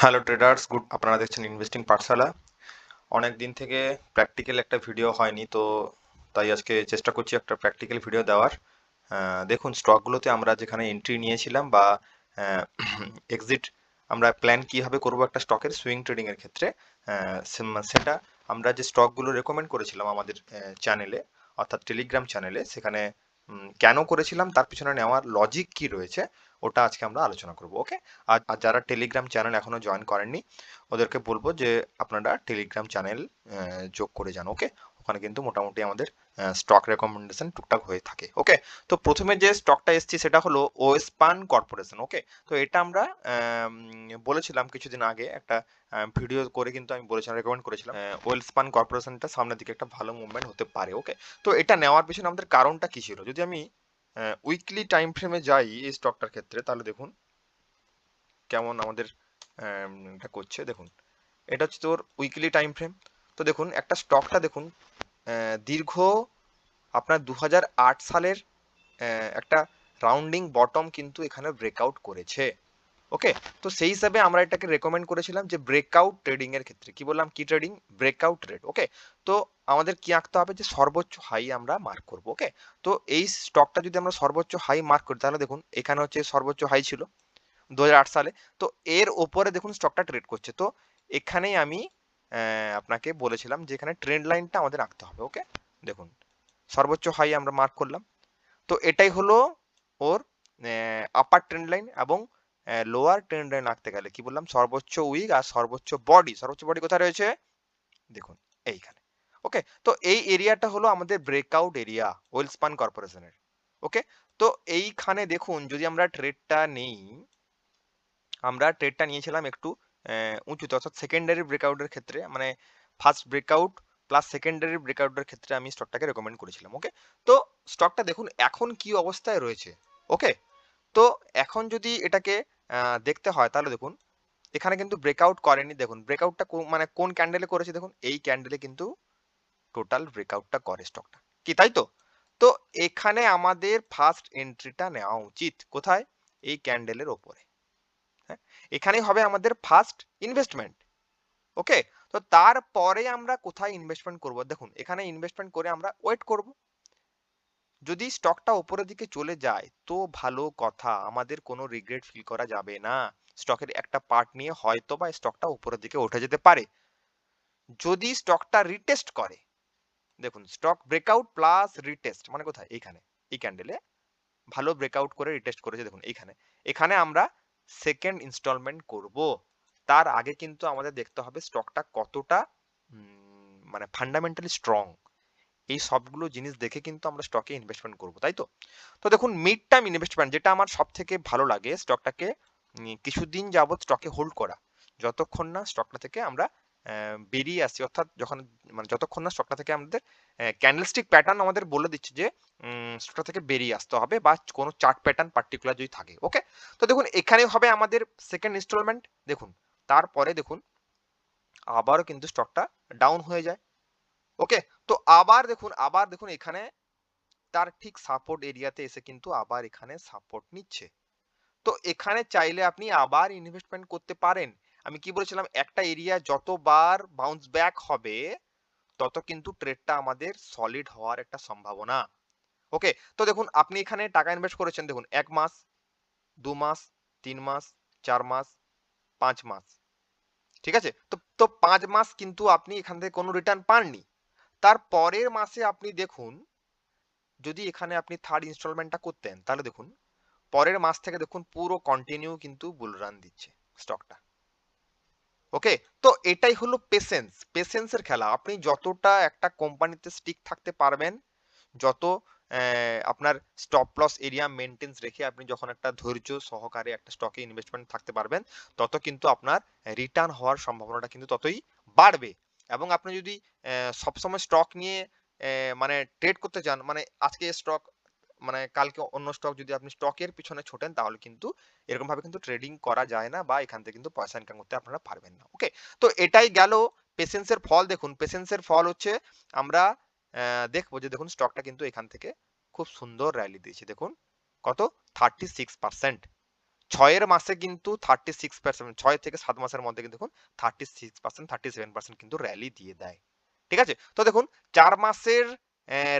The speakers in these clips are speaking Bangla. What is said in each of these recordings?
হ্যালো ট্রেডার্স গুড আপনারা দেখছেন ইনভেস্টিং পাঠশালা অনেক দিন থেকে প্র্যাকটিক্যাল একটা ভিডিও হয়নি, তো তাই আজকে চেষ্টা করছি একটা প্র্যাকটিক্যাল ভিডিও দেওয়ার। দেখুন স্টকগুলোতে আমরা যেখানে এন্ট্রি নিয়েছিলাম বা এক্সিট আমরা প্ল্যান কীভাবে করব একটা স্টকের সুইং ট্রেডিংয়ের ক্ষেত্রে সেটা আমরা যে স্টকগুলো রেকমেন্ড করেছিলাম আমাদের চ্যানেলে অর্থাৎ টেলিগ্রাম চ্যানেলে সেখানে কেন করেছিলাম, তার পিছনে নেওয়ার লজিক কি রয়েছে ওটা আজকে আমরা আলোচনা করব, ওকে? আর যারা টেলিগ্রাম চ্যানেল এখনও জয়েন করেননি, ওদেরকে বলব যে আপনারা টেলিগ্রাম চ্যানেল যোগ করে যান, ওকে? ওখানে কিন্তু মোটামুটি আমাদের স্টক রেকমেন্ডেশন টুকটাক হয়ে থাকে, ওকে? তো প্রথমে যে স্টকটা এসছি সেটা হলো ওয়েসপান কর্পোরেশন ওকে? তো এটা আমরা বলেছিলাম কিছুদিন আগে, একটা ভিডিও করে কিন্তু আমি বলেছিলাম রেকমেন্ড করেছিলাম ওয়েলস্পান কর্পোরেশনটা সামনের দিকে একটা ভালো মুভমেন্ট হতে পারে, ওকে? তো এটা নেওয়ার পিছনে আমাদের কারণটা কি ছিল? যদি আমি উইকলি টাইম ফ্রেমে যাই এই স্টকটার ক্ষেত্রে, তাহলে দেখুন কেমন আমাদের এটা করছে। দেখুন, এটা হচ্ছে তোর উইকলি টাইম ফ্রেম তো দেখুন, একটা স্টকটা দেখুন দীর্ঘ আপনার দু হাজার আট সালের একটা রাউন্ডিং বটম কিন্তু এখানে ব্রেকআউট করেছে। ওকে তো সেই হিসাবে আমরা এটাকে রেকমেন্ড করেছিলাম যে ব্রেকআউট ট্রেডিং এর ক্ষেত্রে। কি বললাম? কি ট্রেডিং ব্রেকআউট ট্রেড ওকে তো আমাদের কি আঁকতে হবে? যে সর্বোচ্চ হাই আমরা মার্ক করব ওকে তো এই স্টকটা যদি আমরা সর্বোচ্চ হাই মার্ক করি, তাহলে দেখুন, এখানে হচ্ছে সর্বোচ্চ হাই ছিল দু হাজার আট সালে। তো এর ওপরে দেখুন স্টকটা ট্রেড করছে। তো এখানেই আমি আপনাকে বলেছিলাম যে এখানে ট্রেন্ড লাইনটা আমাদের আঁকতে হবে ওকে দেখুন, সর্বোচ্চ হাই আমরা মার্ক করলাম। তো এটাই হলো ওর আপার ট্রেন্ড লাইন এবং লোয়ার ট্রেন্ড লাইন আঁকতে গেলে কি বললাম? সর্বোচ্চ উইক আর সর্বোচ্চ বডি সর্বোচ্চ বডি কোথায় রয়েছে? দেখুন, এইখানে। ওকে তো এই এরিয়াটা হলো আমাদের ব্রেকআউট এরিয়া ওয়েলস্পান কর্পোরেশনের ওকে তো এইখানে দেখুন, যদি আমরা ট্রেডটা নেই, আমরা ট্রেডটা নিয়েছিলাম একটু উঁচুতে। অর্থাৎ সেকেন্ডারি ব্রেকআউটের ক্ষেত্রে মানে ফার্স্ট ব্রেকআউট প্লাস সেকেন্ডারি ব্রেকআউটের ক্ষেত্রে আমি স্টকটাকে রেকমেন্ড করেছিলাম। ওকে তো স্টকটা দেখুন, এখন কি অবস্থায় রয়েছে? ওকে তো এখন যদি এটাকে দেখতে হয়। তাহলে দেখুন, এখানে কিন্তু ব্রেকআউট করেনি। দেখুন ব্রেকআউটটা মানে কোন ক্যান্ডেলে করেছে দেখুন, এই ক্যান্ডেলে কিন্তু টোটাল ব্রেকআউটটা করে স্টকটা কি, তাই তো? তো এখানে আমাদের ফার্স্ট এন্ট্রিটা নেওয়া উচিত। কোথায়? এই ক্যান্ডেলের ওপরে। হ্যাঁ? এখানেই হবে আমাদের ফার্স্ট ইনভেস্টমেন্ট ওকে তো তারপরে আমরা কোথায় ইনভেস্টমেন্ট করব? দেখুন, এখানে ইনভেস্টমেন্ট করে আমরা ওয়েট করব। যদি স্টকটা উপরের দিকে চলে যায়, তো ভালো কথা। আমাদের কোনো রিগ্রেট ফিল করা যাবে না। স্টকের একটা পার্ট নিয়ে হয়তো বা স্টকটা উপরের দিকে উঠে যেতে পারে। যদি স্টকটা রিটেস্ট করে, দেখুন স্টক ব্রেকআউট প্লাস রিটেস্ট মানে কোথায়? এইখানে। এই ক্যান্ডেলে ভালো ব্রেকআউট করে রিটেস্ট করেছে, দেখুন, এইখানে। এখানে আমরা সেকেন্ড ইনস্টলমেন্ট করব। তার আগে কিন্তু আমাদের দেখতে হবে স্টকটা কতটা মানে ফান্ডামেন্টালি স্ট্রং এই সবগুলো জিনিস দেখে কিন্তু আমরা স্টকে ইনভেস্টমেন্ট করব, তাই তো? তো দেখুন মিড টাইম ইনভেস্টমেন্ট যেটা আমার সব থেকে ভালো লাগে স্টকটাকে কিছুদিন যাবৎ স্টকে হোল্ড করা। যতক্ষণ না স্টকটা থেকে আমরা বেরিয়ে আসি, অর্থাৎ যখন মানে যতক্ষণ না স্টকটা থেকে আমাদের ক্যান্ডেলস্টিক প্যাটার্ন আমাদের বলে দিচ্ছে যে স্টকটা থেকে বেরিয়ে আসতে হবে বা কোনো চার্ট প্যাটার্ন পার্টিকুলার যদি থাকে ওকে তো দেখুন এখানে হবে আমাদের সেকেন্ড ইনস্টলমেন্ট দেখুন, তারপরে দেখুন, আবারও কিন্তু স্টকটা ডাউন হয়ে যায়। ওকে তো আবার দেখুন আবার দেখুন এখানে তার ঠিক সাপোর্ট এরিয়াতে এসে কিন্তু আবার এখানে সাপোর্ট নিচ্ছে। তো এখানে চাইলে আপনি আবার ইনভেস্টমেন্ট করতে পারেন। আমি কি বলেছিলাম? একটা এরিয়া যতবার বাউন্স ব্যাক হবে, তত কিন্তু ট্রেডটা আমাদের সলিড হওয়ার একটা সম্ভাবনা। ওকে তো দেখুন, আপনি এখানে টাকা ইনভেস্ট করেছেন, দেখুন, এক মাস, দু মাস, তিন মাস, চার মাস, পাঁচ মাস। ঠিক আছে? তো তো পাঁচ মাস কিন্তু আপনি এখান থেকে কোনো রিটার্ন পাননি। তার পরের মাসে আপনি দেখুন, যদি এখানে আপনি থার্ড ইনস্টলমেন্টটা করতেন, তাহলে দেখুন, পরের মাস থেকে দেখুন পুরো কন্টিনিউ কিন্তু বুল রান দিচ্ছে স্টকটা ওকে তো এটাই হলো পেশেন্স পেশেন্সের খেলা। আপনি যতটা একটা কোম্পানিতে স্টিক থাকতে পারবেন, যত আপনার স্টপ লস এরিয়া মেনটেন্স রেখে আপনি যখন একটা ধৈর্য সহকারে একটা স্টকে ইনভেস্টমেন্ট থাকতে পারবেন, তত কিন্তু আপনার রিটার্ন হওয়ার সম্ভাবনাটা কিন্তু ততই বাড়বে। এবং আপনি যদি সবসময় স্টক নিয়ে মানে ট্রেড করতে চান মানে আজকে স্টক মানে কালকে অন্য স্টক যদি আপনি স্টকের পিছনে ছোটেন, তাহলে কিন্তু এরকম ভাবে কিন্তু ট্রেডিং করা যায় না বা এখান থেকে কিন্তু পয়সা ইনকাম করতে আপনারা পারবেন না। ওকে তো এটাই গেল পেশেন্সের ফল। দেখুন পেশেন্সের ফল হচ্ছে আমরা দেখব যে দেখুন স্টকটা কিন্তু এখান থেকে খুব সুন্দর র্যালি দিয়েছে। দেখুন, কত? থার্টি সিক্স পার্সেন্ট ছয়ের মাসে কিন্তু থার্টি সিক্স পার্সেন্ট ছয় থেকে সাত মাসের মধ্যে কিন্তু দেখুন thirty six percent thirty seven percent কিন্তু র্যালি দিয়ে দেয়। ঠিক আছে? তো দেখুন চার মাসের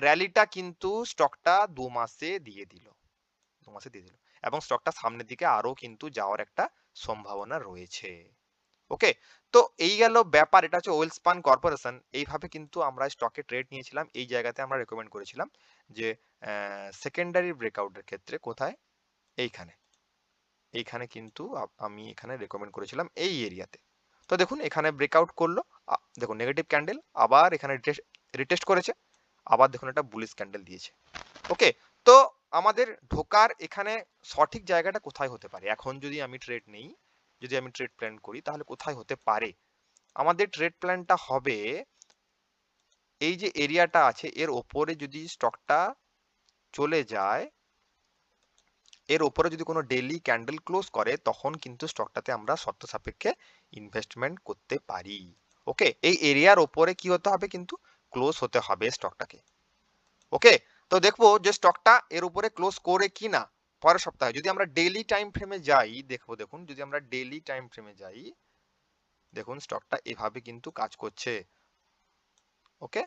র্যালিটা কিন্তু স্টকটা দু মাসে দিয়ে দিল। দু মাসে দিয়ে দিল। এবং স্টকটা সামনের দিকে আরও কিন্তু যাওয়ার একটা সম্ভাবনা রয়েছে। ওকে তো এই গেল ব্যাপার। এটা হচ্ছে ওয়েল স্পান কর্পোরেশন এইভাবে কিন্তু আমরা স্টকে ট্রেড নিয়েছিলাম। এই জায়গাতে আমরা রেকমেন্ড করেছিলাম যে সেকেন্ডারি ব্রেকআউটের ক্ষেত্রে কোথায়? এইখানে। এইখানে কিন্তু আমি এখানে রেকমেন্ড করেছিলাম এই এরিয়াতে। তো দেখুন, এখানে ব্রেকআউট করল। দেখুন নেগেটিভ ক্যান্ডেল আবার এখানে রিটেস্ট করেছে। আবার দেখুন, একটা বুলিশ ক্যান্ডেল দিয়েছে। ওকে তো আমাদের ঢোকার এখানে সঠিক জায়গাটা কোথায় হতে পারে? এখন যদি আমি ট্রেড নেই, যদি আমি ট্রেড প্ল্যান করি, তাহলে কোথায় হতে পারে? আমাদের ট্রেড প্ল্যানটা হবে, এই যে এরিয়াটা আছে, এর ওপরে যদি স্টকটা চলে যায় এর ওপরে যদি কোনো ডেলি ক্যান্ডেল ক্লোজ করে, তখন কিন্তু স্টকটাতে আমরা শর্ত সাপেক্ষে ইনভেস্টমেন্ট করতে পারি। ওকে এই এরিয়ার ওপরে কি হতে হবে কিন্তু? ক্লোজ হতে হবে স্টকটাকে ওকে তো দেখব যে স্টকটা এর উপরে ক্লোজ করে কি না? পরের সপ্তাহে যদি আমরা ডেলি টাইম ফ্রেমে যাই, দেখব দেখুন, যদি আমরা ডেলি টাইম ফ্রেমে যাই, দেখুন স্টকটা এভাবে কিন্তু কাজ করছে। ওকে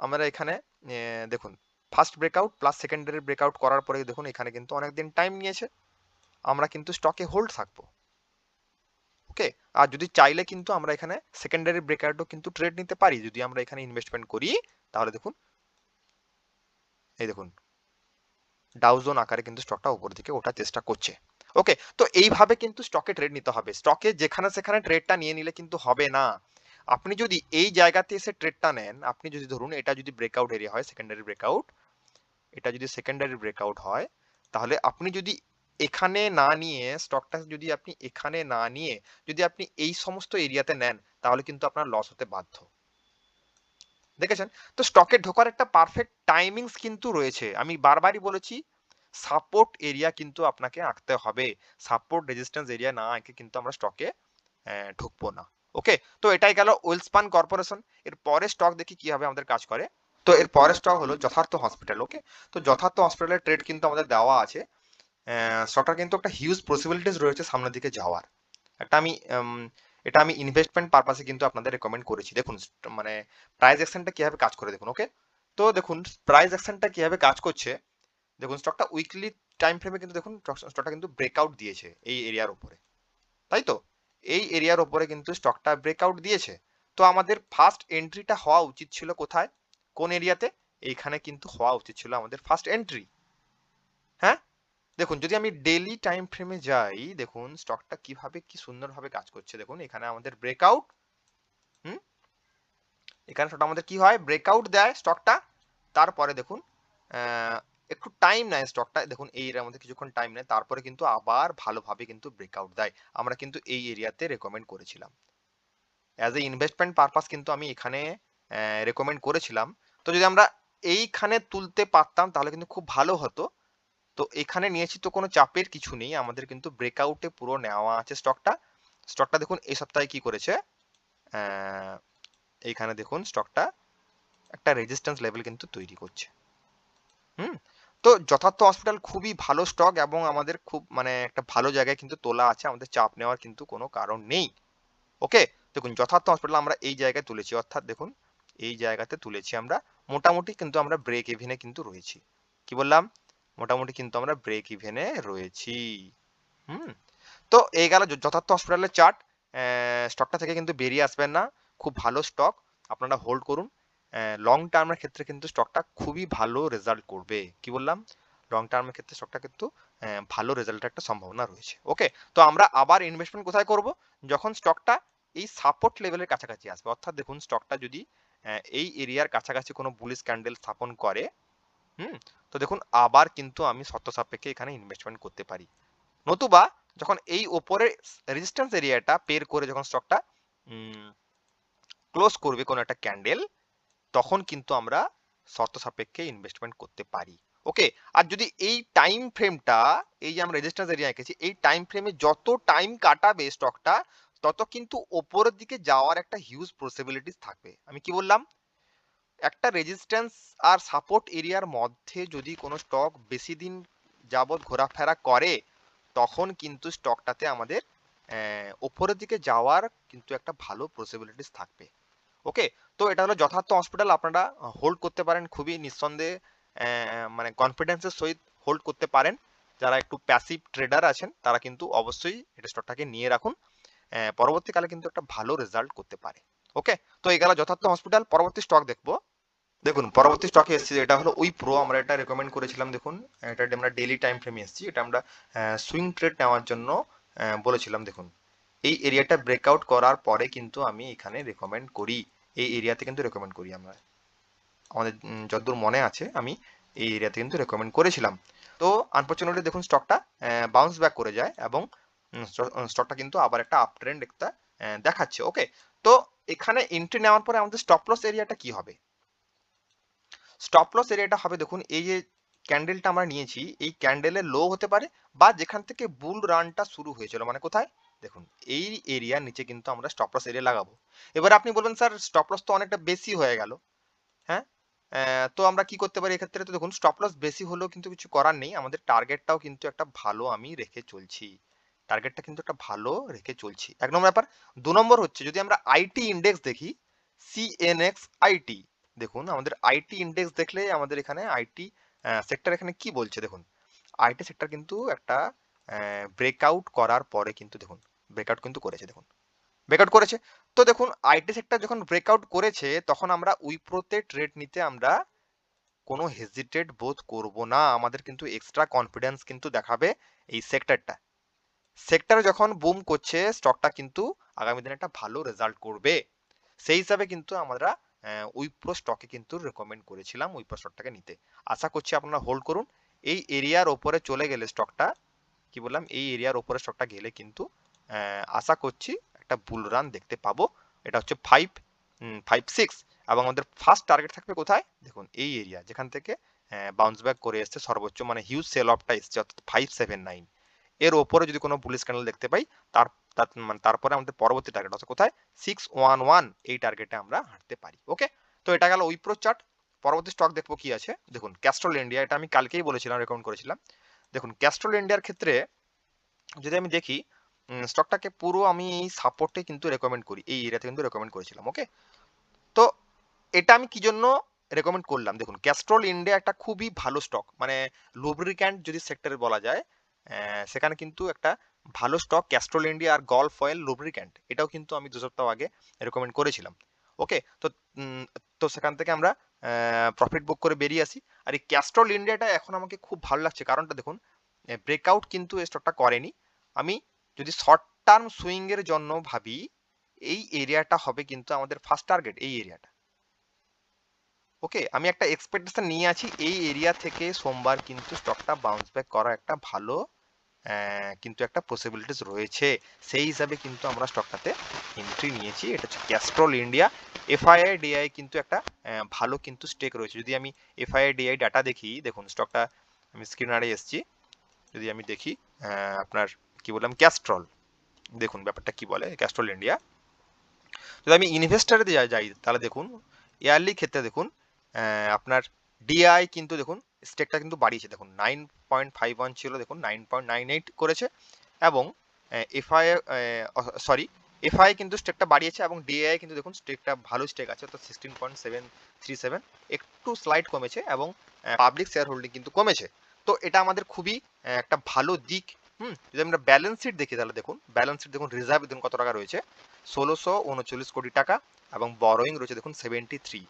আমরা এখানে দেখুন first breakout plus secondary breakout করার পরে দেখুন এখানে কিন্তু অনেকদিন টাইম নিয়েছে। আমরা কিন্তু স্টকে হোল্ড থাকব। ওকে আর যদি চাইলে কিন্তু আমরা এখানে সেকেন্ডারি ব্রেকআউটও কিন্তু ট্রেড নিতে পারি। যদি আমরা এখানে ইনভেস্টমেন্ট করি, তাহলে দেখুন, এই দেখুন ডাউজোন আকারে কিন্তু স্টকটা উপর দিকে ওঠার চেষ্টা করছে। ওকে তো এইভাবে কিন্তু স্টকে ট্রেড নিতে হবে। স্টকে যেখানে সেখানে ট্রেডটা নিয়ে নিলে কিন্তু হবে না। আপনি যদি এই জায়গাতে এসে ট্রেডটা নেন, আপনি যদি ধরুন এটা যদি ব্রেকআউট এরিয়া হয় সেকেন্ডারি ব্রেকআউট এটা যদি সেকেন্ডারি ব্রেকআউট হয়, তাহলে আপনি যদি এখানে না নিয়ে স্টকটা যদি আপনি এখানে না নিয়ে, যদি আপনি এই সমস্ত এরিয়াতে নেন, তাহলে কিন্তু আপনার লস হতে বাধ্য। দেখেছেন? তো স্টকে ঢোকার একটা পারফেক্ট টাইমিংস কিন্তু রয়েছে। আমি বারবারই বলেছি সাপোর্ট এরিয়া কিন্তু আপনাকে আঁকতে হবে। সাপোর্ট রেজিস্ট্যান্স এরিয়া না আঁকে কিন্তু আমরা স্টকে ঢুকবো না। ওকে তো এটাই গেল ওয়েলস্পান কর্পোরেশন এর পরে স্টক দেখি কীভাবে আমাদের কাজ করে। তো এর পরের স্টক হলো যথার্থ হসপিটাল ওকে তো যথার্থ হসপিটালের ট্রেড কিন্তু আমাদের দেওয়া আছে। স্টকটার কিন্তু একটা হিউজ পসিবিলিটিস রয়েছে সামনের দিকে যাওয়ার। একটা আমি এটা আমি ইনভেস্টমেন্ট পারপাসে কিন্তু আপনাদের রেকমেন্ড করেছি। দেখুন মানে প্রাইস অ্যাকশনটা কীভাবে কাজ করে দেখুন ওকে তো দেখুন প্রাইস অ্যাকশনটা কীভাবে কাজ করছে? দেখুন স্টকটা উইকলি টাইম ফ্রেমে কিন্তু দেখুন স্টকটা কিন্তু ব্রেকআউট দিয়েছে এই এরিয়ার উপরে। তাই তো? এই এরিয়ার উপরে কিন্তু স্টকটা ব্রেকআউট দিয়েছে। তো আমাদের ফার্স্ট এন্ট্রিটা হওয়া উচিত ছিল কোথায়? কোন এরিয়াতে? এইখানে কিন্তু হওয়া উচিত ছিল আমাদের ফার্স্ট এন্ট্রি হ্যাঁ? দেখুন, যদি আমি ডেলি টাইম ফ্রেমে যাই, দেখুন স্টকটা কীভাবে কি সুন্দরভাবে কাজ করছে। দেখুন, এখানে আমাদের ব্রেকআউট হুম? এখানে স্টকটা আমাদের কি হয়? ব্রেকআউট দেয় স্টকটা তারপরে দেখুন একটু টাইম নেয় স্টকটা দেখুন, এই এরিয়ার মধ্যে কিছুক্ষণ টাইম নেয়, তারপরে কিন্তু আবার ভালোভাবে কিন্তু ব্রেকআউট দেয়। আমরা কিন্তু এই এরিয়াতে রেকমেন্ড করেছিলাম। অ্যাজ এ ইনভেস্টমেন্ট পারপাস কিন্তু আমি এখানে রেকমেন্ড করেছিলাম। তো যদি আমরা এইখানে তুলতে পারতাম, তাহলে কিন্তু খুব ভালো হতো। তো এখানে নিয়েছি তো কোনো চাপের কিছু নেই, আমাদের কিন্তু ব্রেকআউটে পুরো নেওয়া আছে স্টকটা স্টকটা দেখুন, এই সপ্তাহে কি করেছে? এইখানে দেখুন স্টকটা একটা রেজিস্ট্যান্স লেভেল কিন্তু তৈরি করছে। হুম, তো যথার্থ হসপিটাল খুবই ভালো স্টক এবং আমাদের খুব মানে একটা ভালো জায়গায় কিন্তু তোলা আছে, আমাদের চাপ নেওয়ার কিন্তু কোনো কারণ নেই। ওকে দেখুন, যথার্থ হসপিটাল আমরা এই জায়গায় তুলেছি। অর্থাৎ দেখুন এই জায়গাতে তুলেছি আমরা। মোটামুটি কিন্তু আমরা ব্রেক ইভেনে কিন্তু রয়েছি। কি বললাম? মোটামুটি কিন্তু আমরা ব্রেক ইভেনে রয়েছি। হুম? তো এই গেল যথার্থ হসপিটালের চার্ট স্টকটা থেকে কিন্তু বেরিয়ে আসবেন না। খুব ভালো স্টক আপনারা হোল্ড করুন। লং টার্মের ক্ষেত্রে কিন্তু স্টকটা খুবই ভালো রেজাল্ট করবে। কি বললাম? লং টার্মের ক্ষেত্রে স্টকটা কিন্তু ভালো রেজাল্টের একটা সম্ভাবনা রয়েছে। ওকে তো আমরা আবার ইনভেস্টমেন্ট কোথায় করব? যখন স্টকটা এই সাপোর্ট লেভেলের কাছাকাছি আসবে, অর্থাৎ দেখুন স্টকটা যদি এই এরিয়ার কাছাকাছি কোনো বুলিশ ক্যান্ডেল স্থাপন করে, হুম, তো দেখুন আবার কিন্তু আমি শর্ত সাপেক্ষে এখানে ইনভেস্টমেন্ট করতে পারি। নতুবা যখন এই ওপরে রেজিস্ট্যান্স এরিয়াটা পের করে যখন স্টকটা ক্লোজ করবে কোনো একটা ক্যান্ডেল তখন কিন্তু আমরা শর্ত সাপেক্ষে ইনভেস্টমেন্ট করতে পারি। ওকে আর যদি এই টাইম ফ্রেমটা এই যে আমরা রেজিস্ট্যান্স এরিয়া এঁকেছি, এই টাইম ফ্রেমে যত টাইম কাটাবে স্টকটা তত কিন্তু ওপরের দিকে যাওয়ার একটা হিউজ পসিবিলিটিস থাকবে। আমি কি বললাম? একটা রেজিস্ট্যান্স আর সাপোর্ট এরিয়ার মধ্যে যদি কোনো স্টক বেশি দিন যাবৎ ঘোরাফেরা করে, তখন কিন্তু স্টকটাতে আমাদের ওপরের দিকে যাওয়ার কিন্তু একটা ভালো পসিবিলিটিস থাকবে। ওকে তো এটা হলো যথার্থ হসপিটাল আপনারা হোল্ড করতে পারেন খুবই নিঃসন্দেহে মানে কনফিডেন্সের সহিত হোল্ড করতে পারেন। যারা একটু প্যাসিভ ট্রেডার আছেন, তারা কিন্তু অবশ্যই এটা স্টকটাকে নিয়ে রাখুন। পরবর্তীকালে কিন্তু একটা ভালো রেজাল্ট করতে পারে। ওকে তো এই গেল যথার্থ হসপিটাল পরবর্তী স্টক দেখব। দেখুন, পরবর্তী স্টকে এসেছি, এটা হলো উই প্রো আমরা এটা রেকমেন্ড করেছিলাম, দেখুন, এটা আমরা ডেলি টাইম ফ্রেমে এসেছি, এটা আমরা সুইং ট্রেড নেওয়ার জন্য বলেছিলাম, দেখুন। এই এরিয়াটা ব্রেকআউট করার পরে কিন্তু আমি এখানে রেকমেন্ড করি। এই এরিয়াতে কিন্তু রেকমেন্ড করি আমরা। আমাদের যতদূর মনে আছে, আমি এই এরিয়াতে কিন্তু রেকমেন্ড করেছিলাম। তো আনফর্চুনেটলি দেখুন স্টকটা বাউন্স ব্যাক করে যায় এবং স্টকটা কিন্তু আবার একটা আপ ট্রেন্ড একটা দেখাচ্ছে ওকে তো এখানে এন্ট্রি নেওয়ার পরে আমাদের স্টপ লস এরিয়াটা কি হবে? স্টপ লস এরিয়াটা হবে, দেখুন, এই যে ক্যান্ডেলটা আমরা নিয়েছি, এই ক্যান্ডেলের লো হতে পারে বা যেখান থেকে বুল রানটা শুরু হয়েছিল মানে কোথায়? দেখুন, এই এরিয়ার নিচে কিন্তু আমরা স্টপ লস এরিয়া লাগাবো। এবার আপনি বলবেন, স্যার স্টপ লস তো অনেকটা বেশি হয়ে গেল। হ্যাঁ? তো আমরা কি করতে পারি এক্ষেত্রে? তো দেখুন স্টপ লস বেশি হলেও কিন্তু কিছু করার নেই। আমাদের টার্গেটটাও কিন্তু একটা ভালো আমি রেখে চলছি। টার্গেটটা কিন্তু একটা ভালো রেখে চলছি। এক নম্বর ব্যাপার, দু নম্বর হচ্ছে যদি আমরা আইটি ইন্ডেক্স দেখি সিএনএক্স আইটি দেখুন আমাদের আইটি ইন্ডেক্স দেখলে আমাদের এখানে আইটি সেক্টর এখানে কি বলছে দেখুন? আইটি সেক্টর কিন্তু একটা ব্রেকআউট করার পরে কিন্তু দেখুন ব্রেকআউট কিন্তু করেছে দেখুন। ব্রেকআউট করেছে। তো দেখুন আইটি সেক্টর যখন ব্রেকআউট করেছে, তখন আমরা উইপ্রোতে ট্রেড নিতে আমরা কোনো হেজিটেট বোধ করব না। আমাদের কিন্তু এক্সট্রা কনফিডেন্স কিন্তু দেখাবে এই সেক্টরটা সেক্টর যখন বুম করছে স্টকটা কিন্তু আগামী দিনে একটা ভালো রেজাল্ট করবে। সেই হিসাবে কিন্তু আমরা উইপ্রো স্টকে কিন্তু রেকমেন্ড করেছিলাম উইপ্রো স্টকটাকে নিতে। আশা করছি আপনারা হোল্ড করুন। এই এরিয়ার ওপরে চলে গেলে স্টকটা কি বললাম, এই এরিয়ার ওপরে স্টকটা গেলে কিন্তু আশা করছি একটা বুল রান দেখতে পাবো। এটা হচ্ছে ফাইভ ফাইভ সিক্স এবং আমাদের ফার্স্ট টার্গেট থাকবে কোথায়? দেখুন, এই এরিয়া যেখান থেকে বাউন্স ব্যাক করে এসছে সর্বোচ্চ মানে হিউজ সেল অফটা এসছে, অর্থাৎ ফাইভ সেভেন নাইন এর ওপরে যদি কোনো পুলিশ ক্যান্ডেল দেখতে পাই, তার মানে তারপরে আমাদের পরবর্তী টার্গেট আছে কোথায়? সিক্স ওয়ান ওয়ান এই টার্গেটে আমরা হাঁটতে পারি ওকে তো এটা গেল উইপ্রো চার্ট পরবর্তী স্টক দেখব কি আছে? দেখুন ক্যাস্ট্রল ইন্ডিয়া এটা আমি কালকেই বলেছিলাম রেকমেন্ড করেছিলাম। দেখুন ক্যাস্ট্রল ইন্ডিয়ার ক্ষেত্রে যদি আমি দেখি স্টকটাকে পুরো আমি এই সাপোর্টে কিন্তু রেকমেন্ড করি, এই এরিয়াতে কিন্তু রেকমেন্ড করেছিলাম ওকে তো এটা আমি কি জন্য রেকমেন্ড করলাম? দেখুন ক্যাস্ট্রল ইন্ডিয়া একটা খুবই ভালো স্টক মানে লুব্রিক্যান্ট যদি সেক্টরে বলা যায় সেখানে কিন্তু একটা ভালো স্টক ক্যাস্ট্রল ইন্ডিয়া আর গলফ অয়েল লুব্রিক্যান্ট এটাও কিন্তু আমি দু সপ্তাহ আগে রেকমেন্ড করেছিলাম। ওকে তো তো সেখান থেকে আমরা প্রফিট বুক করে বেরিয়ে আসি। আর এই ক্যাস্ট্রল ইন্ডিয়াটা এখন আমাকে খুব ভালো লাগছে। কারণটা দেখুন ব্রেকআউট কিন্তু এই স্টকটা করেনি। আমি যদি শর্ট টার্ম সুইং এর জন্য ভাবি, এই এরিয়াটা হবে কিন্তু আমাদের ফার্স্ট টার্গেট এই এরিয়াটা ওকে, আমি একটা এক্সপেকটেশন নিয়ে আছি, এই এরিয়া থেকে সোমবার কিন্তু স্টকটা বাউন্স ব্যাক করার একটা ভালো কিন্তু একটা পসিবিলিটিস রয়েছে। সেই হিসাবে কিন্তু আমরা স্টকটাতে এন্ট্রি নিয়েছি। এটা হচ্ছে ক্যাস্ট্রল ইন্ডিয়া এফআইআই ডিআই কিন্তু একটা ভালো কিন্তু স্টেক রয়েছে। যদি আমি এফআইআই ডিআই ডাটা দেখি, দেখুন স্টকটা আমি স্ক্রিনারে এসেছি। যদি আমি দেখি আপনার কি বললাম? ক্যাস্ট্রল দেখুন ব্যাপারটা কি বলে? ক্যাস্ট্রল ইন্ডিয়া যদি আমি ইনভেস্টারে যাই তাহলে দেখুন ইয়ারলি ক্ষেত্রে দেখুন আপনার ডিআই কিন্তু দেখুন স্টেকটা কিন্তু বাড়িয়েছে। দেখুন নাইন পয়েন্ট ফাইভ ওয়ান ছিল, দেখুন নাইন পয়েন্ট নাইন এইট করেছে। এবং এফআই সরি এফআই কিন্তু স্টেকটা বাড়িয়েছে এবং ডিআই কিন্তু দেখুন স্টেকটা ভালো স্টেক আছে, অর্থাৎ sixteen point seven three seven একটু স্লাইড কমেছে এবং পাবলিক শেয়ার হোল্ডিং কিন্তু কমেছে। তো এটা আমাদের খুবই একটা ভালো দিক। হুম, যদি আমরা ব্যালেন্স শিট দেখি তাহলে দেখুন ব্যালেন্স শিট দেখুন রিজার্ভ দেখুন কত টাকা রয়েছে? ষোলোশো উনচল্লিশ কোটি টাকা এবং বরোয়িং রয়েছে দেখুন সেভেন্টি থ্রি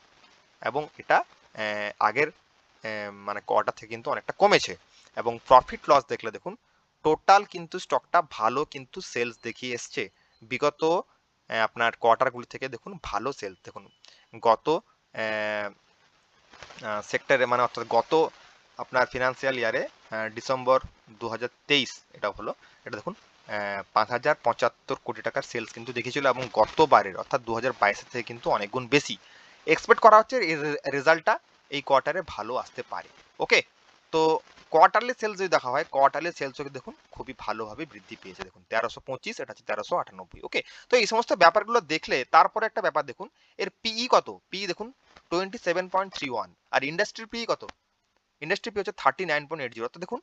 এবং এটা আগের মানে কোয়ার্টার থেকে কিন্তু অনেকটা কমেছে। এবং প্রফিট লস দেখলে দেখুন টোটাল কিন্তু স্টকটা ভালো কিন্তু সেলস দেখিয়ে এসছে। বিগত আপনার কোয়ার্টারগুলি থেকে দেখুন, ভালো সেলস দেখুন, গত সেক্টরে মানে অর্থাৎ গত আপনার ফিনান্সিয়াল ইয়ারে ডিসেম্বর দু হাজার তেইশ, এটা হলো, এটা দেখুন পাঁচ হাজার পঁচাত্তর কোটি টাকার সেলস কিন্তু দেখিয়েছিল এবং গতবারের, অর্থাৎ দু হাজার থেকে কিন্তু অনেক গুণ বেশি। এক্সপেক্ট করা হচ্ছে রেজাল্টটা এই কোয়ার্টারে ভালো আসতে পারে। ওকে তো কোয়ার্টারলি সেলস যদি দেখা হয় কোয়ার্টারলি সেলস দেখুন, খুবই ভালোভাবে বৃদ্ধি পেয়েছে। দেখুন, তেরোশো পঁচিশ, এটা হচ্ছে তেরোশো আটানব্বই। ওকে তো এই সমস্ত ব্যাপারগুলো দেখলে তারপরে একটা ব্যাপার দেখুন, এর পিই কত? পিই দেখুন twenty seven point three one আর ইন্ডাস্ট্রির পিই কত? ইন্ডাস্ট্রি পি হচ্ছে thirty nine point eight zero তো দেখুন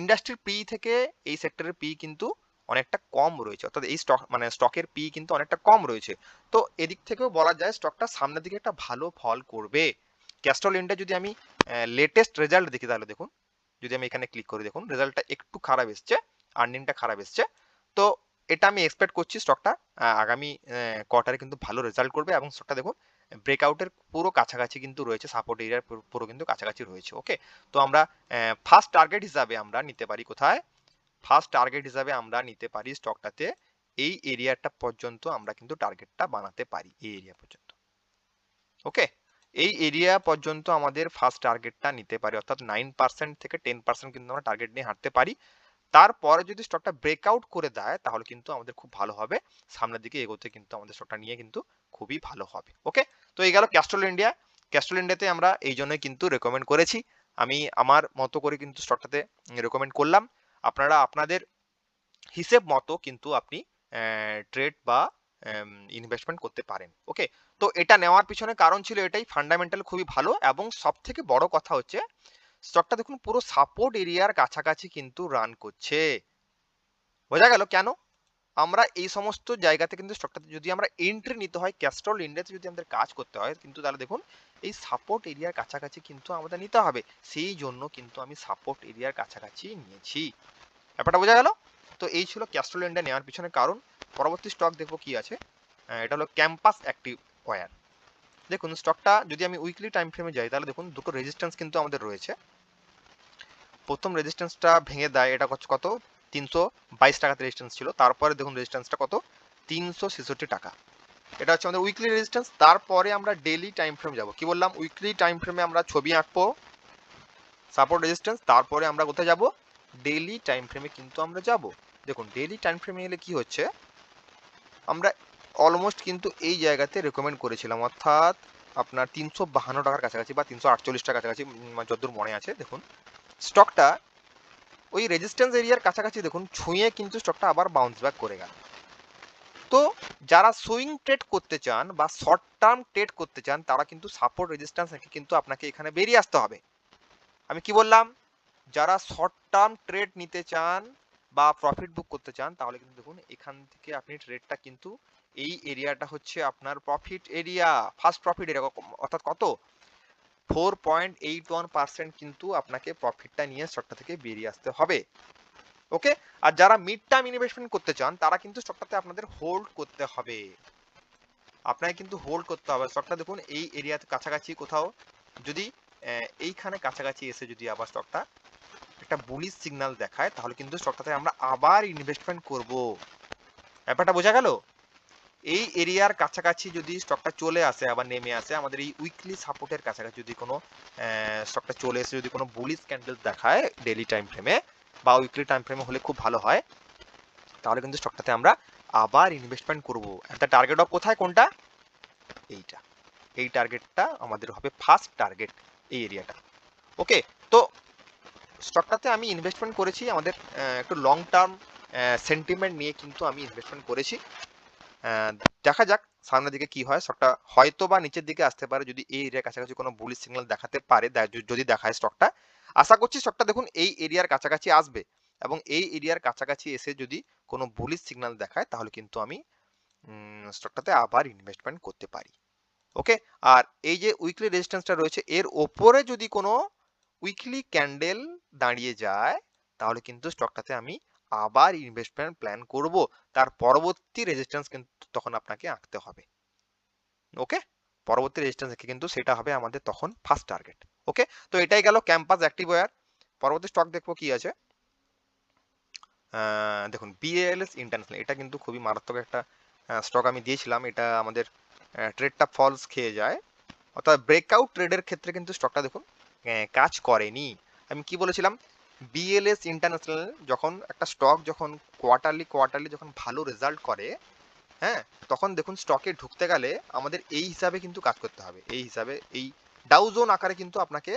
ইন্ডাস্ট্রির পি থেকে এই সেক্টরের পি কিন্তু অনেকটা কম রয়েছে। অর্থাৎ এই স্টক মানে স্টকের পি কিন্তু অনেকটা কম রয়েছে। তো এদিক থেকেও বলা যায় স্টকটা সামনের দিকে একটা ভালো ফল করবে। ক্যাস্ট্রল ইন্ডিয়া যদি আমি লেটেস্ট রেজাল্ট দেখি তাহলে দেখুন, যদি আমি এখানে ক্লিক করি দেখুন রেজাল্টটা একটু খারাপ এসছে আর্নিংটা খারাপ এসছে। তো এটা আমি এক্সপেক্ট করছি স্টকটা আগামী কোয়ার্টারে কিন্তু ভালো রেজাল্ট করবে এবং স্টকটা দেখুন ব্রেকআউটের পুরো কাছাকাছি কিন্তু রয়েছে সাপোর্ট এরিয়ার পুরো কিন্তু কাছাকাছি রয়েছে ওকে তো আমরা ফার্স্ট টার্গেট হিসাবে আমরা নিতে পারি কোথায়? ফার্স্ট টার্গেট হিসাবে আমরা নিতে পারি স্টকটাতে এই এরিয়াটা পর্যন্ত আমরা কিন্তু টার্গেটটা বানাতে পারি এই এরিয়া পর্যন্ত। ওকে এই এরিয়া পর্যন্ত আমাদের ফার্স্ট টার্গেটটা নিতে পারি, অর্থাৎ নাইন পার্সেন্ট থেকে টেন পার্সেন্ট কিন্তু আমরা টার্গেট নিয়ে হাঁটতে পারি। তারপরে যদি স্টকটা ব্রেকআউট করে দেয়, তাহলে কিন্তু আমাদের খুব ভালো হবে। সামনের দিকে এগোতে কিন্তু আমাদের স্টকটা নিয়ে কিন্তু খুবই ভালো হবে। ওকে তো এই গেল ক্যাস্ট্রল ইন্ডিয়া ক্যাস্ট্রল ইন্ডিয়াতে আমরা এই জন্যই কিন্তু রেকমেন্ড করেছি। আমি আমার মতো করে কিন্তু স্টকটাতে রেকমেন্ড করলাম। আপনারা আপনাদের হিসেব মতো কিন্তু আপনি ট্রেড বা ইনভেস্টমেন্ট করতে পারেন ওকে তো এটা নেওয়ার পিছনে কারণ ছিল এটাই ফান্ডামেন্টাল খুবই ভালো এবং সব থেকে বড় কথা হচ্ছে স্টকটা দেখুন পুরো সাপোর্ট এরিয়ার কাছাকাছি কিন্তু রান করছে। বোঝা গেল কেন? আমরা এই সমস্ত জায়গাতে কিন্তু স্টকটাতে যদি আমরা এন্ট্রি নিতে হয় ক্যাস্ট্রল ইন্ডিয়াতে যদি আমাদের কাজ করতে হয়, কিন্তু তাহলে দেখুন, এই সাপোর্ট এরিয়ার কাছাকাছি কিন্তু আমাদের নিতে হবে। সেই জন্য কিন্তু আমি সাপোর্ট এরিয়ার কাছাকাছি নিয়েছি। ব্যাপারটা বোঝা গেল? তো এই ছিল ক্যাস্ট্রল ইন্ডিয়া নেওয়ার পিছনে কারণ। পরবর্তী স্টক দেখব কি আছে। এটা হলো ক্যাম্পাস অ্যাক্টিভ ওয়ার দেখুন স্টকটা যদি আমি উইকলি টাইম ফ্রেমে যাই, তাহলে দেখুন, দুটো রেজিস্ট্যান্স কিন্তু আমাদের রয়েছে। প্রথম রেজিস্ট্যান্সটা ভেঙে দেয়, এটা কত? তিনশো বাইশ টাকাতে রেজিস্ট্যান্স ছিল। তারপরে দেখুন রেজিস্ট্যান্সটা কত? তিনশো ছেষট্টি টাকা। এটা হচ্ছে আমাদের উইকলি রেজিস্ট্যান্স তারপরে আমরা ডেলি টাইম ফ্রেম যাব। কি বললাম? উইকলি টাইম ফ্রেমে আমরা ছবি আঁকবো সাপোর্ট রেজিস্ট্যান্স তারপরে আমরা কোথায় যাব? ডেলি টাইম ফ্রেমে কিন্তু আমরা যাব। দেখুন ডেলি টাইম ফ্রেমে এলে কি হচ্ছে? আমরা অলমোস্ট কিন্তু এই জায়গাতে রেকমেন্ড করেছিলাম। অর্থাৎ আপনার তিনশো বাহান্ন টাকার কাছাকাছি বা তিনশো আটচল্লিশ টাকার কাছাকাছি যতদূর মনে আছে, দেখুন। স্টকটা ওই রেজিস্ট্যান্স এরিয়ার কাছাকাছি দেখুন, ছুঁয়ে কিন্তু স্টকটা আবার বাউন্স ব্যাক করে গেল। তো যারা সুইং ট্রেড করতে চান বা শর্ট টার্ম ট্রেড করতে চান, তারা কিন্তু সাপোর্ট রেজিস্ট্যান্স রেখে কিন্তু আপনাকে এখানে বেরিয়ে আসতে হবে। আমি কি বললাম? যারা শর্ট টার্ম ট্রেড নিতে চান বা প্রফিট বুক করতে চান, তাহলে কিন্তু দেখুন, এখান থেকে আপনি ট্রেডটা কিন্তু এই এরিয়াটা হচ্ছে আপনার profit area first profit area অর্থাৎ কত? Four point eight one percent কিন্তু আপনাকে প্রফিটটা নিয়ে স্টকটা থেকে বেরিয়ে আসতে হবে। ওকে আর যারা মিড টার্ম ইনভেস্টমেন্ট করতে চান, তারা কিন্তু স্টকটাতে আপনাদের হোল্ড করতে হবে। আপনাকে কিন্তু হোল্ড করতে হবে। স্টকটা দেখুন, এই এরিয়াতে কাছাকাছি কোথাও। যদি এইখানে কাছাকাছি এসে যদি আবার স্টকটা একটা বুলিশ সিগন্যাল দেখায়, তাহলে কিন্তু স্টকটাতে আমরা আবার ইনভেস্টমেন্ট করব। ব্যাপারটা বোঝা গেল? এই এরিয়ার কাছাকাছি যদি স্টকটা চলে আসে, আবার নেমে আসে, আমাদের এই উইকলি সাপোর্টের কাছাকাছি যদি কোনো স্টকটা চলে এসে যদি কোনো বুলিশ ক্যান্ডেল দেখায় ডেলি টাইম ফ্রেমে বা উইকলি টাইম ফ্রেমে হলে খুব ভালো হয়, তাহলে কিন্তু স্টকটাতে আমরা আবার ইনভেস্টমেন্ট করব। একটা টার্গেট অফ কোথায়? কোনটা? এইটা। এই টার্গেটটা আমাদের হবে ফার্স্ট টার্গেট এই এরিয়াটা। ওকে তো স্টকটাতে আমি ইনভেস্টমেন্ট করেছি, আমাদের একটু লং টার্ম সেন্টিমেন্ট নিয়ে কিন্তু আমি ইনভেস্টমেন্ট করেছি। দেখা যাক, সামনের দিকে কি হয়। স্টকটা হয়তো বা নিচের দিকে আসতে পারে, যদি এই এরিয়ার কাছাকাছি কোনো বুলিশ সিগন্যাল দেখাতে পারে যদি দেখায় স্টকটা আশা করছি স্টকটা দেখুন এই এরিয়ার কাছাকাছি আসবে। এবং এই এরিয়ার কাছাকাছি এসে যদি কোনো বুলিশ সিগন্যাল দেখায়, তাহলে কিন্তু আমি স্টকটাতে আবার ইনভেস্টমেন্ট করতে পারি। ওকে আর এই যে উইকলি রেজিস্ট্যান্সটা রয়েছে, এর ওপরে যদি কোনো উইকলি ক্যান্ডেল দাঁড়িয়ে যায়, তাহলে কিন্তু স্টকটাতে আমি আবার ইনভেস্টমেন্ট প্ল্যান করব, তার পরবর্তী রেজিস্ট্যান্স কিন্তু তখন আপনাকে আঁকতে হবে। ওকে পরবর্তী রেজিস্ট্যান্স রেখে কিন্তু সেটা হবে আমাদের তখন ফার্স্ট টার্গেট ওকে তো এটাই গেল ক্যাম্পাস অ্যাক্টিভ ওয়ার পরবর্তী স্টক দেখব কি আছে। দেখুন বিএলএস ইন্টারন্যাশনাল এটা কিন্তু খুবই মারাত্মক একটা স্টক আমি দিয়েছিলাম। এটা আমাদের ট্রেডটা ফলস খেয়ে যায়। অর্থাৎ ব্রেকআউট ট্রেডের ক্ষেত্রে কিন্তু স্টকটা দেখুন কাজ করেনি। আমি কি বলেছিলাম? বিএলএস ইন্টারন্যাশনাল যখন একটা স্টক যখন কোয়ার্টারলি কোয়ার্টারলি যখন ভালো রেজাল্ট করে হ্যাঁ তখন দেখুন স্টকে ঢুকতে গেলে আমাদের এই হিসাবে কিন্তু কাজ করতে হবে। এই হিসাবে, এই ডাউজোন আকারে কিন্তু আপনাকে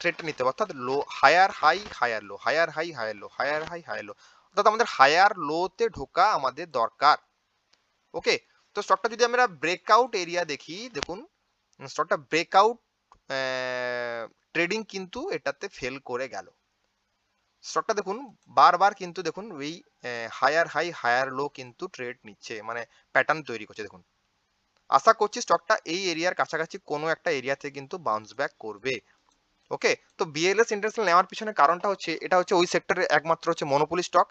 ট্রেডটা নিতে হবে। অর্থাৎ low higher high higher low higher high higher low higher high higher low অর্থাৎ আমাদের হায়ার লোতে ঢোকা আমাদের দরকার। ওকে তো স্টকটা যদি আমরা ব্রেকআউট এরিয়া দেখি, দেখুন স্টকটা ব্রেকআউট ট্রেডিং কিন্তু এটাতে ফেল করে গেল। স্টকটা দেখুন, বারবার কিন্তু দেখুন ওই হায়ার হাই হায়ার লো কিন্তু ট্রেড নিচ্ছে মানে প্যাটার্ন তৈরি করছে, দেখুন। আশা করছি স্টকটা এই এরিয়ার কাছাকাছি কোনো একটা এরিয়াতে কিন্তু বাউন্স ব্যাক করবে ওকে তো বিএলএস ইন্টারন্যাশনাল নেওয়ার পিছনে কারণটা হচ্ছে, এটা হচ্ছে ওই সেক্টরের একমাত্র হচ্ছে মনোপলি স্টক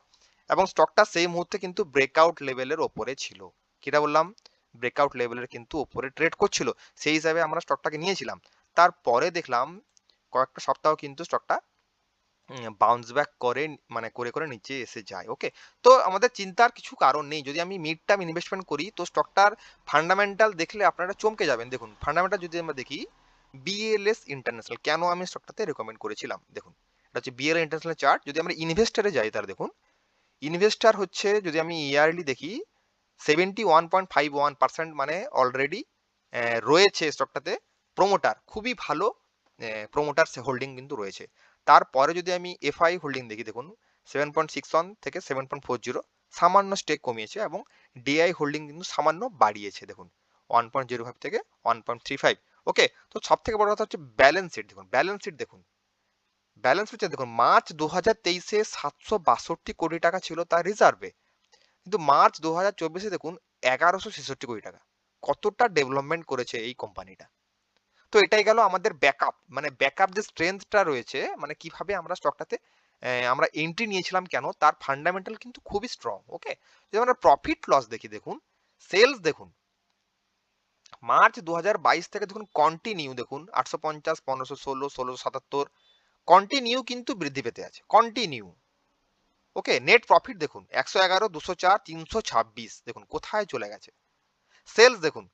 এবং স্টকটা সেই মুহূর্তে কিন্তু ব্রেকআউট লেভেলের ওপরে ছিল। কিটা বললাম? ব্রেকআউট লেভেলের কিন্তু ওপরে ট্রেড করছিল, সেই হিসাবে আমরা স্টকটাকে নিয়েছিলাম। তারপরে দেখলাম, কয়েকটা সপ্তাহ কিন্তু স্টকটা বাউন্স ব্যাক করে মানে করে করে নিচে এসে যায় ওকে তো আমাদের চিন্তার কিছু কারণ নেই। যদি আমি মিড টার্ম ইনভেস্টমেন্ট করি, তো স্টকটার ফান্ডামেন্টাল দেখলে আপনারা চমকে যাবেন। দেখুন ফান্ডামেন্টাল যদি আমরা দেখি বিএলএস ইন্টারন্যাশনাল কেন আমি স্টকটাতে রেকমেন্ড করেছিলাম? দেখুন, এটা হচ্ছে বিএল ইন্টারন্যাশনাল চার্ট যদি আমরা ইনভেস্টারে যাই তার দেখুন ইনভেস্টার হচ্ছে, যদি আমি ইয়ারলি দেখি seventy one point five one percent মানে অলরেডি রয়েছে স্টকটাতে প্রোমোটার খুবই ভালো প্রোমোটার হোল্ডিং কিন্তু রয়েছে। তারপরে যদি আমি এফআই হোল্ডিং দেখি, দেখুন সেভেন পয়েন্ট সিক্স ওয়ান থেকে সেভেন পয়েন্ট ফোর জিরো সামান্য স্টেক কমিয়েছে এবং ডিআই হোল্ডিং কিন্তু সামান্য বাড়িয়েছে, দেখুন ওয়ান পয়েন্ট জিরো ফাইভ থেকে one point three five okay তো সব থেকে বড় কথা হচ্ছে ব্যালেন্স শিট দেখুন ব্যালেন্স শিট দেখুন। ব্যালেন্স হচ্ছে, দেখুন, মার্চ দু হাজার তেইশে সাতশো বাষট্টি কোটি টাকা ছিল তার রিজার্ভে কিন্তু মার্চ দু হাজার চব্বিশে, দেখুন, এগারোশো ছেষট্টি কোটি টাকা। কতটা ডেভেলপমেন্ট করেছে এই কোম্পানিটা তো এটাই গেল আমাদের ব্যাকআপ মানে ব্যাকআপ যে স্ট্রেংথটা রয়েছে মানে কীভাবে আমরা স্টকটাতে আমরা এন্ট্রি নিয়েছিলাম কেন, তার ফান্ডামেন্টাল কিন্তু খুবই স্ট্রং ওকে যদি আমরা প্রফিট লস দেখি, দেখুন সেলস দেখুন। মার্চ দু হাজার বাইশ থেকে দেখুন কন্টিনিউ দেখুন, আটশো পঞ্চাশ, পনেরোশো ষোলো, ষোলোশো সাতাত্তর কন্টিনিউ কিন্তু বৃদ্ধি পেতে আছে কন্টিনিউ ওকে নেট প্রফিট দেখুন, একশো এগারো, দুশো চার, তিনশো ছাব্বিশ, দেখুন, কোথায় চলে গেছে? সেলস দেখুন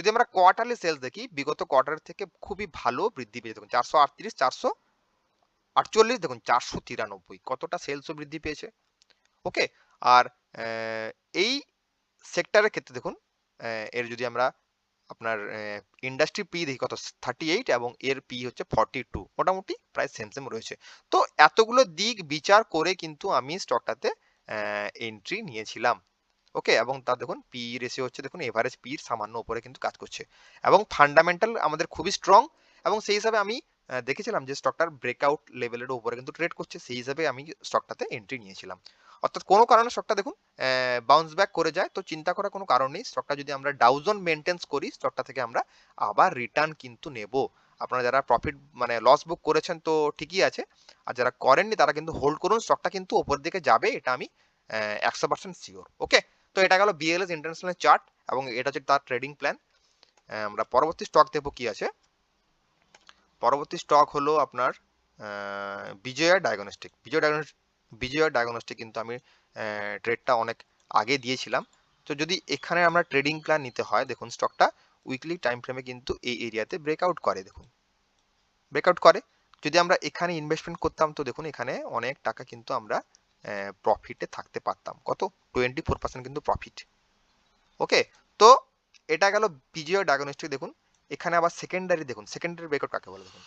যদি আমরা কোয়ার্টারলি সেলস দেখি, বিগত কোয়ার্টার থেকে খুবই ভালো বৃদ্ধি পেয়েছে। দেখুন, চারশো আটত্রিশ, চারশো আটচল্লিশ, দেখুন, চারশো তিরানব্বই। কতটা সেলসও বৃদ্ধি পেয়েছে? ওকে আর এই সেক্টরের ক্ষেত্রে দেখুন এর যদি আমরা আপনার ইন্ডাস্ট্রি পি দেখি, কত থার্টি এইট এবং এর পি হচ্ছে ফর্টি টু মোটামুটি প্রায় সেম সেম রয়েছে। তো এতগুলো দিক বিচার করে কিন্তু আমি স্টকটাতে এন্ট্রি নিয়েছিলাম। ওকে? এবং তার দেখুন পি রেসিও হচ্ছে দেখুন এভারেজ পির সামান্য উপরে কিন্তু কাজ করছে। এবং ফান্ডামেন্টাল আমাদের খুবই স্ট্রং এবং সেই হিসাবে আমি দেখেছিলাম যে স্টকটার ব্রেকআউট লেভেলের উপরে কিন্তু ট্রেড করছে, সেই হিসাবে আমি স্টকটাতে এন্ট্রি নিয়েছিলাম। অর্থাৎ কোনো কারণে স্টকটা দেখুন বাউন্স ব্যাক করে যায়, তো চিন্তা করার কোনো কারণ নেই। স্টকটা যদি আমরা ডাউজন মেনটেন্স করি স্টকটা থেকে আমরা আবার রিটার্ন কিন্তু নেব। আপনারা যারা প্রফিট মানে লস বুক করেছেন তো ঠিকই আছে, আর যারা করেননি তারা কিন্তু হোল্ড করুন স্টকটা কিন্তু ওপর দিকে যাবে, এটা আমি একশো পার্সেন্ট শিওর ওকে তো এটা গেল বিএলএস ইন্টারন্যাশনাল চার্ট এবং এটা হচ্ছে তার ট্রেডিং প্ল্যান আমরা পরবর্তী স্টক দেখব কি আছে। পরবর্তী স্টক হলো আপনার Vijaya diagnostic Vijay diagnostic Vijaya diagnostic কিন্তু আমি ট্রেডটা অনেক আগে দিয়েছিলাম। তো যদি এখানে আমরা ট্রেডিং প্ল্যান নিতে হয়, দেখুন স্টকটা উইকলি টাইম ফ্রেমে কিন্তু এই এরিয়াতে ব্রেকআউট করে, দেখুন। ব্রেকআউট করে। যদি আমরা এখানে ইনভেস্টমেন্ট করতাম, তো দেখুন এখানে অনেক টাকা কিন্তু আমরা প্রফিটে থাকতে পারতাম। কত? টোয়েন্টি ফোর পার্সেন্ট কিন্তু প্রফিট ওকে তো এটা গেল বিজয় ডায়াগনস্টিক দেখুন। এখানে আবার সেকেন্ডারি দেখুন। সেকেন্ডারি ব্রেকআউট কাকে বলে দেখুন?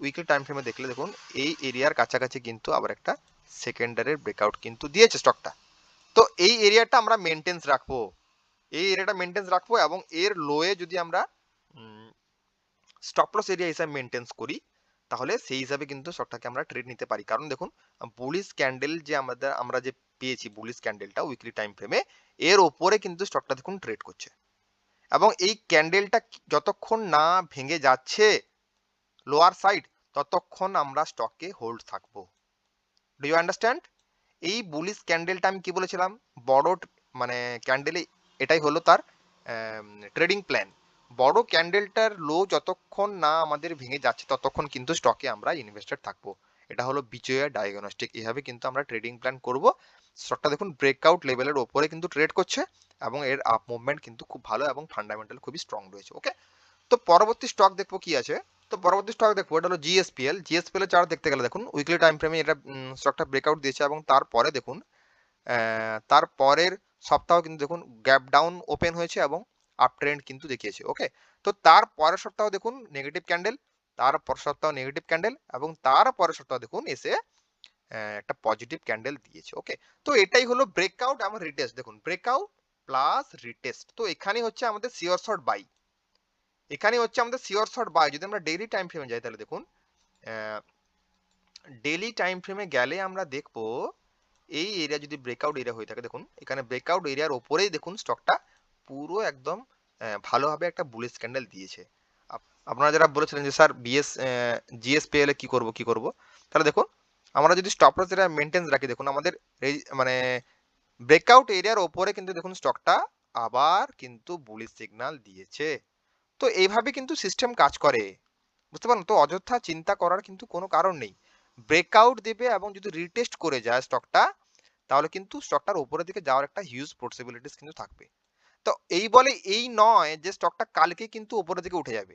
উইকলি টাইম ফ্রেমে দেখলে দেখুন, এই এরিয়ার কাছাকাছি কিন্তু আবার একটা সেকেন্ডারির ব্রেকআউট কিন্তু দিয়েছে স্টকটা তো এই এরিয়াটা আমরা মেনটেন্স রাখব। এই এরিয়াটা মেনটেন্স রাখব এবং এর লোয়ে যদি আমরা স্টপ লস এরিয়া হিসাবে মেনটেন্স করি তাহলে সেই হিসাবে কিন্তু স্টকটাকে আমরা ট্রেড নিতে পারি। কারণ দেখুন বুলিশ ক্যান্ডেল যে আমাদের, আমরা যে পেয়েছি বুলিশ ক্যান্ডেলটা উইকলি টাইম ফ্রেমে এর ওপরে কিন্তু স্টকটা দেখুন ট্রেড করছে। এবং এই ক্যান্ডেলটা যতক্ষণ না ভেঙে যাচ্ছে লোয়ার সাইড ততক্ষণ আমরা স্টকে হোল্ড থাকব। ডু ইউ আন্ডারস্ট্যান্ড এই বুলিশ ক্যান্ডেলটা আমি কি বলেছিলাম? বড় মানে ক্যান্ডেলে এটাই হলো তার ট্রেডিং প্ল্যান বড় ক্যান্ডেলটার লো যতক্ষণ না আমাদের ভেঙে যাচ্ছে, ততক্ষণ কিন্তু স্টকে আমরা ইনভেস্টেড থাকব। এটা হলো বিজয়া ডায়াগনস্টিক এভাবে কিন্তু আমরা ট্রেডিং প্ল্যান করব। স্টকটা দেখুন ব্রেকআউট লেভেলের ওপরে কিন্তু ট্রেড করছে এবং এর আপ মুভমেন্ট কিন্তু খুব ভালো এবং ফান্ডামেন্টাল খুবই স্ট্রং রয়েছে ওকে তো পরবর্তী স্টক দেখব কি আছে? তো পরবর্তী স্টক দেখব, এটা হলো জিএসপিএল জিএসপিএল চার্ট দেখতে গেলে দেখুন উইকলি টাইম ফ্রেমে এটা স্টকটা ব্রেকআউট দিয়েছে এবং তারপরে দেখুন তারপরের সপ্তাহ কিন্তু দেখুন গ্যাপ ডাউন ওপেন হয়েছে এবং আপ ট্রেন্ড কিন্তু দেখিয়েছে ওকে তো তার পরের সপ্তাহ দেখুন নেগেটিভ ক্যান্ডেল তার পরের সপ্তাহ নেগেটিভ ক্যান্ডেল এবং তার পরের সপ্তাহ দেখুন এসে একটা পজিটিভ ক্যান্ডেল দিয়েছে ওকে তো এটাই হলো ব্রেকআউট এবং রিটেস্ট দেখুন ব্রেকআউট প্লাস রিটেস্ট তো এখানে হচ্ছে আমাদের সিওর শর্ট বাই এখানে হচ্ছে আমাদের সিওর শর্ট বাই যদি আমরা ডেইলি টাইম ফ্রেমে যাই তাহলে দেখুন ডেলি টাইম ফ্রেমে গেলে আমরা দেখব, এই এরিয়া যদি ব্রেকআউট এরিয়া হয়ে থাকে, দেখুন, এখানে ব্রেকআউট এরিয়ার ওপরেই দেখুন স্টকটা পুরো একদম ভালোভাবে একটা বুলিশ ক্যান্ডেল দিয়েছে। আপনারা যারা বলেছিলেন যে, স্যার বিএস জিএসপিএল এ কি করব কি করব? তাহলে দেখুন, আমরা যদি স্টপ লস এটা মেনটেন্স রাখি, দেখুন আমাদের মানে ব্রেকআউট এরিয়ার ওপরে কিন্তু দেখুন স্টকটা আবার কিন্তু বুলিশ সিগন্যাল দিয়েছে। তো এইভাবে কিন্তু সিস্টেম কাজ করে। বুঝতে পারলেন? তো অযথা চিন্তা করার কিন্তু কোনো কারণ নেই। ব্রেকআউট দেবে এবং যদি রিটেস্ট করে যায় স্টকটা তাহলে কিন্তু স্টকটার উপরের দিকে যাওয়ার একটা হিউজ পসিবিলিটিস কিন্তু থাকবে। তো এই বলে এই নয় যে স্টকটা কালকে কিন্তু উপরের দিকে উঠে যাবে।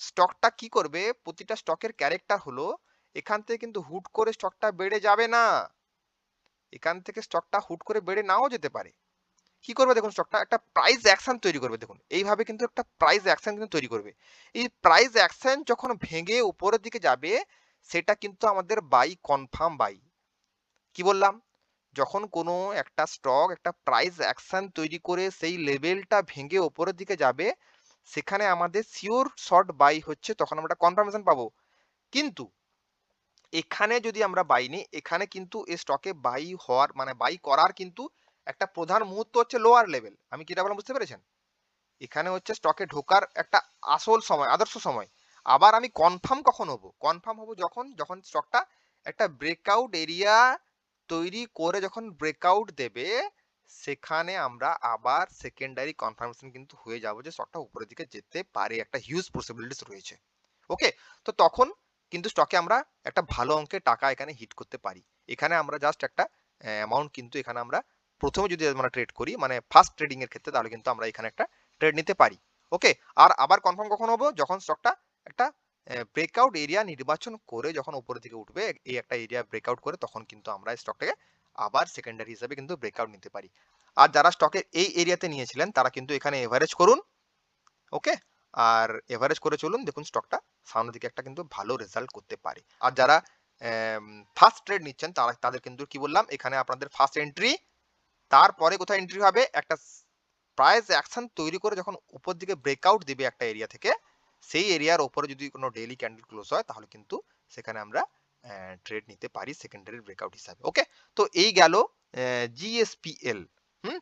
স্টকটা কি করবে? প্রতিটা স্টকের ক্যারেক্টার হলো, এখান থেকে কিন্তু হুট করে স্টকটা বেড়ে যাবে না। এখান থেকে স্টকটা হুট করে বেড়ে নাও যেতে পারে। কি করবে দেখুন স্টকটা একটা প্রাইস অ্যাকশন তৈরি করবে দেখুন। এইভাবে কিন্তু একটা প্রাইস অ্যাকশন কিন্তু তৈরি করবে। এই প্রাইস অ্যাকশন যখন ভেঙে উপরের দিকে যাবে, সেটা কিন্তু আমাদের বাই কনফার্ম বাই কি বললাম? যখন কোনো একটা স্টক একটা প্রাইস অ্যাকশন তৈরি করে সেই লেভেলটা ভেঙে ওপরের দিকে যাবে, সেখানে আমাদের শিওর শর্ট বাই হচ্ছে, তখন আমরা কনফার্মেশন পাবো। কিন্তু এখানে যদি আমরা বাই নিই, এখানে কিন্তু এই স্টকে বাই হওয়ার মানে বাই করার কিন্তু একটা প্রধান মুহূর্ত হচ্ছে লোয়ার লেভেল আমি কিটা বললাম বুঝতে পেরেছেন? এখানে হচ্ছে স্টকে ঢোকার একটা আসল সময়, আদর্শ সময়। আবার আমি কনফার্ম কখন হব? কনফার্ম হব যখন যখন স্টকটা একটা ব্রেকআউট এরিয়া তৈরি করে যখন ব্রেকআউট দেবে, সেখানে আমরা আবার সেকেন্ডারি কনফার্মেশন কিন্তু হয়ে যাব যে স্টকটা উপরের দিকে যেতে পারে। একটা হিউজ পসিবিলিটিস রয়েছে। ওকে তো তখন কিন্তু স্টকে আমরা একটা ভালো অঙ্কের টাকা এখানে হিট করতে পারি। এখানে আমরা জাস্ট একটা অ্যামাউন্ট কিন্তু এখানে আমরা প্রথমে যদি আমরা ট্রেড করি মানে ফার্স্ট ট্রেডিং এর ক্ষেত্রে তাহলে কিন্তু আমরা এখানে একটা ট্রেড নিতে পারি। ওকে আর আবার কনফার্ম কখন হব? যখন স্টকটা একটা ব্রেকআউট এরিয়া নির্বাচন করে যখন উপরের দিকে উঠবে, এই একটা এরিয়া ব্রেকআউট করে তখন কিন্তু আমরা স্টকটাকে আবার সেকেন্ডারি হিসাবে কিন্তু ব্রেকআউট নিতে পারি। আর যারা স্টকে এই এরিয়াতে নিয়েছিলেন, তারা কিন্তু এখানে এভারেজ করুন ওকে আর এভারেজ করে চলুন, দেখুন স্টকটা সামনের দিকে একটা কিন্তু ভালো রেজাল্ট করতে পারে। আর যারা ফার্স্ট ট্রেড নিচ্ছেন, তারা, তাদের কিন্তু কি বললাম, এখানে আপনাদের ফার্স্ট এন্ট্রি তারপরে কোথায় এন্ট্রি হবে? একটা প্রাইস অ্যাকশন তৈরি করে যখন উপর দিকে ব্রেকআউট দিবে একটা এরিয়া থেকে সেই এরিয়ার ওপরে যদি কোনো ডেইলি ক্যান্ডেল ক্লোজ হয়, তাহলে কিন্তু সেখানে আমরা ট্রেড নিতে পারি সেকেন্ডারি ব্রেকআউট হিসাবে ওকে তো এই গেল জিএসপিএল হুম?